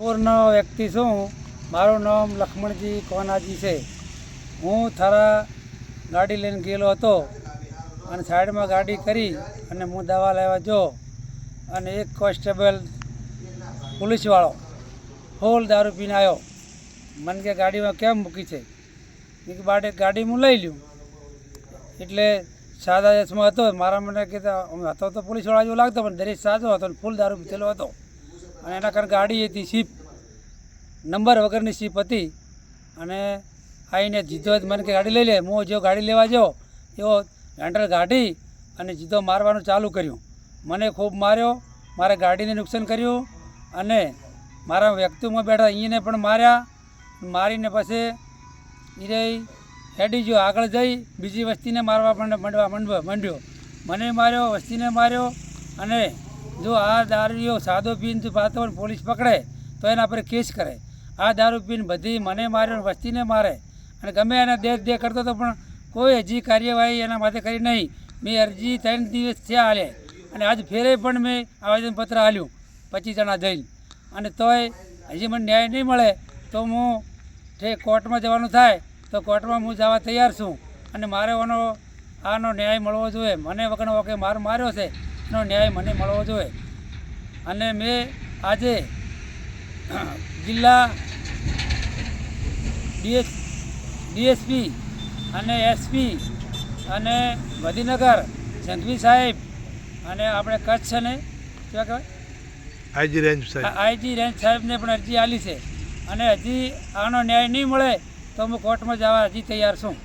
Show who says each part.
Speaker 1: પૂર્ણ વ્યક્તિ છું. મારું નામ લક્ષ્મણજી કોનાજી છે. હું થારા ગાડી લઈને ગયેલો હતો અને સાઈડમાં ગાડી કરી અને હું દવા લેવા જો અને એક કોન્સ્ટેબલ પોલીસવાળો ફૂલ દારૂ પીને આવ્યો. મને કે ગાડીમાં કેમ મૂકી છે? એ બાડે, ગાડી હું લઈ લ્યું. એટલે સાદા દેશમાં હતો. મારા મને કીધા હતો તો પોલીસવાળા જેવો લાગતો, પણ દરેક સાચો હતો ફૂલ દારૂ પીધેલો હતો. અને એના કારણે ગાડી હતી શીપ. નંબર વગરની શીપ હતી. અને આવીને જીધો જ મને કે ગાડી લઈ લે હું જો ગાડી લેવા ગયો એવો હેન્ડલ ગાડી અને જીધો મારવાનું ચાલુ કર્યું. મને ખૂબ માર્યો, મારે ગાડીને નુકસાન કર્યું અને મારા વ્યક્તિમાં બેઠા અહીંને પણ માર્યા. મારીને પછી એ હેડી ગયો આગળ જઈ, બીજી વસ્તીને મારવા પણ માંડવા માંડવા માંડ્યો. મને માર્યો, વસ્તીને માર્યો અને જો આ દારૂઓ સાદો પીને પાતો હોય પોલીસ પકડે, તો એના પર કેસ કરે. આ દારૂ પીને બધી મને માર્યો વસ્તીને મારે. અને ગમે એને દેખ દેખ કરતો તો પણ કોઈ હજી કાર્યવાહી એના માટે કરી નહીં. મેં અરજી ત્રણ દિવસ થયા હાલે. અને આજ ફેરે પણ મેં આવેદનપત્ર હાલ્યું પચીસ જણા જઈને. અને તોય હજી મને ન્યાય નહીં મળે, તો હું જે કોર્ટમાં જવાનું થાય, તો કોર્ટમાં હું જવા તૈયાર છું. અને મારે આનો આનો ન્યાય મળવો જોઈએ. મને વગર વખતે માર માર્યો છે. એનો ન્યાય મને મળવો જોઈએ. અને મેં આજે જિલ્લા ડીએસ ડીએસપી અને એસપી અને ગાંધીનગર સંઘવી સાહેબ અને આપણે કચ્છ અને શું કહેવાય?
Speaker 2: આઈજી રેન્જ સાહેબ.
Speaker 1: આઈજી રેન્જ સાહેબને પણ અરજી આલી છે. અને હજી આનો ન્યાય નહીં મળે તો હું કોર્ટમાં જવા હજી તૈયાર છું.